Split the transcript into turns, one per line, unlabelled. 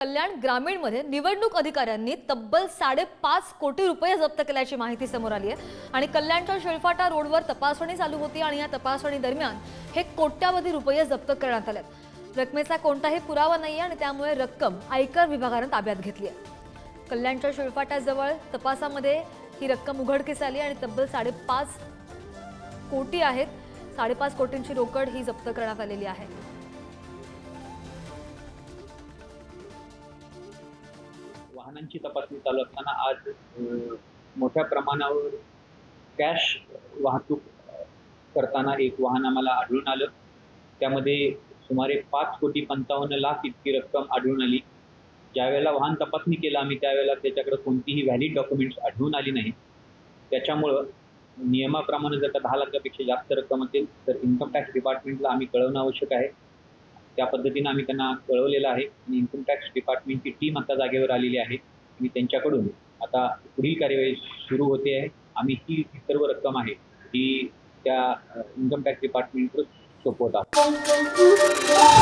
कल्याण ग्रामीणमध्ये निवडणूक अधिकाऱ्यांनी तब्बल साडेपाच कोटी रुपये जप्त केल्याची माहिती समोर आली आहे. आणि कल्याणच्या शेळफाटा रोडवर तपासणी चालू होती आणि या तपासणी दरम्यान हे कोट्यावधी रुपये जप्त करण्यात आले रकमेचा कोणताही पुरावा नाही आणि त्यामुळे रक्कम आयकर विभागानं ताब्यात घेतली आहे. कल्याणच्या शेळफाटाजवळ तपासामध्ये ही रक्कम उघडकीस आली आणि तब्बल साडेपाच कोटी आहेत. साडेपाच कोटींची रोकड ही जप्त करण्यात आलेली आहे.
वाहनांची तपासणी चालू असताना आज मोठ्या प्रमाणावर कॅश वाहतूक करताना एक वाहन आम्हाला आढळून आलं. त्यामध्ये सुमारे पाच कोटी पंचावन्न लाख इतकी रक्कम आढळून आली. ज्यावेळेला वाहन तपासणी केलं आम्ही त्यावेळेला त्याच्याकडे कोणतीही व्हॅलिड डॉक्युमेंट्स आढळून आली नाही त्याच्यामुळं नियमाप्रमाणे जर का दहा लाखापेक्षा जास्त रक्कम असेल तर इन्कम टॅक्स डिपार्टमेंटला आम्ही कळवणं आवश्यक आहे. त्या पद्धतीनं आम्ही त्यांना कळवलेलं आहे. आणि इन्कम टॅक्स डिपार्टमेंटची टीम आता जागेवर आलेली आहे. आणि त्यांच्याकडून आता पुढील कार्यवाही सुरू होते आहे. आम्ही ही सर्व रक्कम आहे ही त्या इन्कम टॅक्स डिपार्टमेंटवर सोपवत आहोत.